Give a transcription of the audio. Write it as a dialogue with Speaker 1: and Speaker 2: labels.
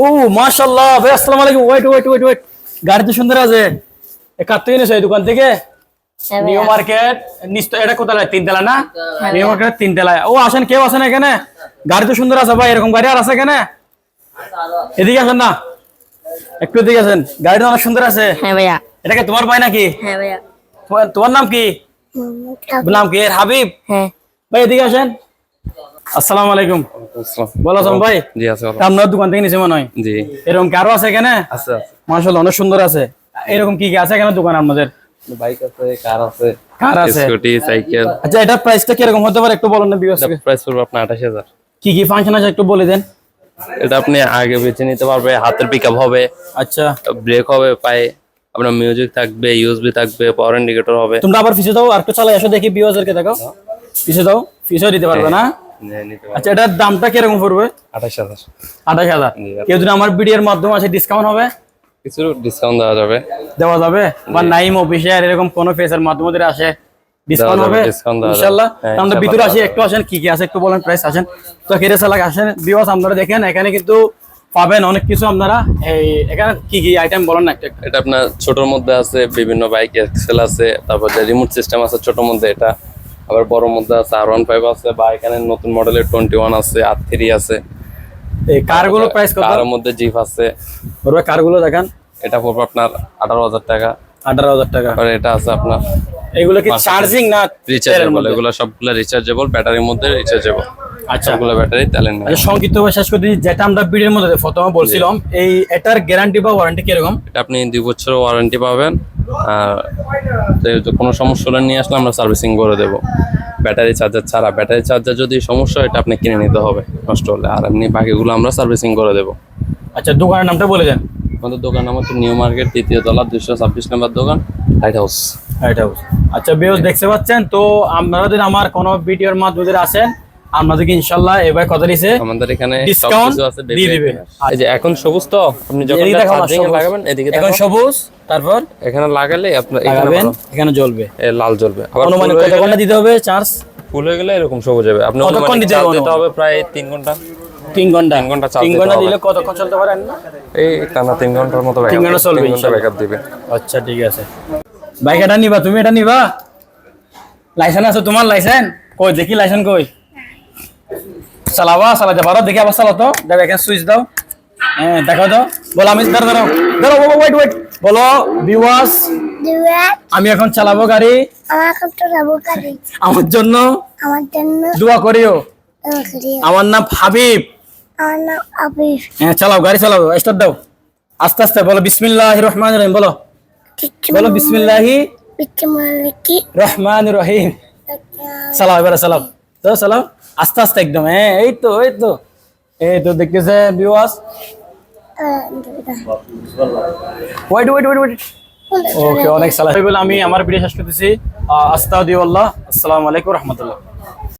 Speaker 1: ও মাশাআল্লাহ ভাই আসসালামু আলাইকুম। Wait wait wait wait. গাড়ি তো সুন্দর আছে এ কার থেকে এনেছো এই দোকান থেকে?
Speaker 2: হ্যাঁ
Speaker 1: নিউ মার্কেট নিশ্চয় এটা কোথায় তিনতলা না? নিউ মার্কেট তিনতলায় ও আসেন কেউ আসেন এখানে? গাড়ি তো সুন্দর আছে ভাই এরকম গাড়ি আর আছে এখানে? এদিকে আসেন না? একটু এদিকে আসেন। গাড়ি তো অনেক সুন্দর আছে।
Speaker 2: হ্যাঁ ভাইয়া।
Speaker 1: এটা কি তোমার ভাই নাকি?
Speaker 2: হ্যাঁ ভাইয়া।
Speaker 1: তোমার তোমার নাম কি? নাম কি? হাবিব?
Speaker 2: হ্যাঁ।
Speaker 1: ভাই এদিকে আসেন। আসসালামু আলাইকুম। আছেন ভাই
Speaker 3: জি আছে
Speaker 1: আপনার দোকান থেকে নিচে মনে হয়?
Speaker 3: জি।
Speaker 1: এরকম কি আরও আছে এখানে?
Speaker 3: আছে আছে।
Speaker 1: মাশাআল্লাহ অনেক সুন্দর আছে। এরকম কি কি আছে এখানে দোকান আপনাদের?
Speaker 3: বাইক আছে কার আছে?
Speaker 1: কার আছে?
Speaker 3: Scooty cycle.
Speaker 1: আচ্ছা এটা প্রাইসটা কীরকম হতে পারে একটু বলেন না বিকজ
Speaker 3: প্রাইস পড়বে আপনার আঠাশ হাজার।
Speaker 1: কি কি ফাংশন আছে একটু বলে দেন।
Speaker 3: এটা আপনি আগে বেছে নিতে পারবে হাতের পিক হবে
Speaker 1: আচ্ছা।
Speaker 3: ব্রেক হবে পায়ে আপনার মিউজিক থাকবে ইউএসবি থাকবে পাওয়ার ইন্ডিকেটর হবে।
Speaker 1: তোমরা আবার দাও আর একটু চালাই এসো দেখি বিওজের কে দেখো পিছিয়ে দাও পিছিয়ে দিতে পারবে না?
Speaker 3: নিতে পারবে
Speaker 1: আচ্ছা এটার দামটা কীরকম পড়বে?
Speaker 3: আঠাশ হাজার।
Speaker 1: আঠাশ হাজার।
Speaker 3: জি।
Speaker 1: কেউ যদি আমার মাধ্যমে আছে ডিসকাউন্ট হবে?
Speaker 3: কিছু ডিসকাউন্ট দেওয়া যাবে।
Speaker 1: দেওয়া যাবে? বা নাইম এরকম কোন ফেসের মাধ্যমে যদি আসে ডিসকাউন্ট হবে। ইনশাআল্লাহ
Speaker 3: হ্যাঁ,
Speaker 1: আমরা ভিতরে আসি একটু আসেন কি কি আছে একটু বলেন প্রাইস আসেন। তো কেরে সালাক আসেন বিওস আপনারা দেখেন এখানে কিন্তু পাবেন অনেক কিছু আপনারা। এই এখানে কি কি আইটেম বলেন না একটা।
Speaker 3: এটা আপনার ছোটর মধ্যে আছে বিভিন্ন বাইক এক্সেল আছে তারপর যে রিমোট সিস্টেম আছে ছোট মধ্যে এটা। আবার বড় মধ্যে আছে আর ওয়ান ফাইভ আছে বা এখানে নতুন মডেলের টোয়েন্টি ওয়ান আছে আর থ্রি আছে।
Speaker 1: এই কারগুলো প্রাইস কত?
Speaker 3: কারের মধ্যে জিপ আছে।
Speaker 1: ওরা কারগুলো দেখান।
Speaker 3: এটা পড়বে আপনার আঠারো হাজার টাকা।
Speaker 1: আঠারো হাজার টাকা।
Speaker 3: আর এটা আছে আপনার
Speaker 1: এগুলো কি চার্জিং না
Speaker 3: রিচার্জেবল? এগুলো সবগুলো রিচার্জেবল ব্যাটারির মধ্যে রিচার্জেবল
Speaker 1: আচ্ছা।
Speaker 3: সবগুলো ব্যাটারি তেলের নেই
Speaker 1: আচ্ছা সংক্ষিপ্ত ভাবে শেষ করে যেটা আমরা বিডির মধ্যে প্রথমে বলছিলাম এই এটার গ্যারান্টি বা ওয়ারেন্টি কীরকম?
Speaker 3: এটা আপনি দুই বছর ওয়ারেন্টি পাবেন। কোনো সমস্যা হলে নিয়ে আসলে আমরা সার্ভিসিং করে দেব। ব্যাটারি চার্জার ছাড়া। ব্যাটারি চার্জার যদি সমস্যা হয় এটা আপনি কিনে নিতে হবে। নষ্ট হলে। আর এমনি বাকিগুলো আমরা সার্ভিসিং করে দেবো।
Speaker 1: আচ্ছা দোকানের নামটা বলে দেন।
Speaker 3: আমাদের দোকান আমাদের নিউ মার্কেট তৃতীয় তলা দুশো ছাব্বিশ নম্বর দোকান লাইট হাউস
Speaker 1: লাইট হাউস আচ্ছা বেশ দেখতে পাচ্ছেন তো আপনারা যদি আমার কোনো ভিডিওর মাধ্যমে আসেন আপনাদেরকে ইনশাল্লাহ এবার কথা দিছে
Speaker 3: আমাদের এখানে সবকিছু আছে
Speaker 1: দিয়ে দিবে।
Speaker 3: এই যে এখন সবুজ তো আপনি যখন চার্জিং
Speaker 1: সবুজ।
Speaker 3: লাগাবেন এদিকে
Speaker 1: এখন সবুজ তারপর
Speaker 3: এখানে লাগালে আপনার এখানে
Speaker 1: এখানে জ্বলবে।
Speaker 3: এ লাল জ্বলবে। আবার
Speaker 1: অনুমানে কত ঘণ্টা দিতে হবে চার্জ
Speaker 3: ফুল হয়ে গেলে এরকম সবুজ হবে। আপনি
Speaker 1: কতক্ষণ দিতে হবে
Speaker 3: দিতে হবে প্রায় তিন ঘণ্টা।
Speaker 1: তিন ঘণ্টা।
Speaker 3: তিন ঘণ্টা
Speaker 1: তিন
Speaker 3: ঘণ্টা
Speaker 1: দিলে কতক্ষণ চলতে পারেন
Speaker 3: এই টানা তিন ঘণ্টার মতো
Speaker 1: তিন ঘণ্টা চলবে
Speaker 3: ব্যাকআপ দিবে।
Speaker 1: আচ্ছা ঠিক আছে। বাইক এটা নিবা তুমি এটা নিবা? লাইসেন্স আছে তোমার লাইসেন্স কই দেখি লাইসেন্স কই? চালাবা চালাতে পারো দেখি আবার চালাতো দেখো এখানে সুইচ দাও। হ্যাঁ দেখো দাও বলো আমি দাঁড়া দাঁড়াও দাঁড়াও ওয়েট ওয়েট বলো বিওয়াস আমি এখন চালাবো গাড়ি।
Speaker 2: আমার যাব
Speaker 1: জন্য
Speaker 2: আমার জন্য
Speaker 1: দোয়া করিও। আমার নাম হাবিব।
Speaker 2: আমার নাম আবির
Speaker 1: হ্যাঁ চালাও গাড়ি চালাও স্টার্ট দাও। আস্তে আস্তে বলো বিসমিল্লাহ রহমান রহিম বলো। বলো বিসমিল্লাহি
Speaker 2: বিচ্ছি মালিকি।
Speaker 1: রহমান রহিম। চালাও এবারে চালাও। তো চালাও। আস্তে আস্তে একদম হ্যাঁ এই তো এই তো। এই তো দেখতেছে viewers wait wait wait wait okay অনেক সালাম। আমি আমার ভিডিও শেষ করতেছি। আস্তাউদ্দিউল্লাহ আসসালামু আলাইকুম রহমতুল্লাহ।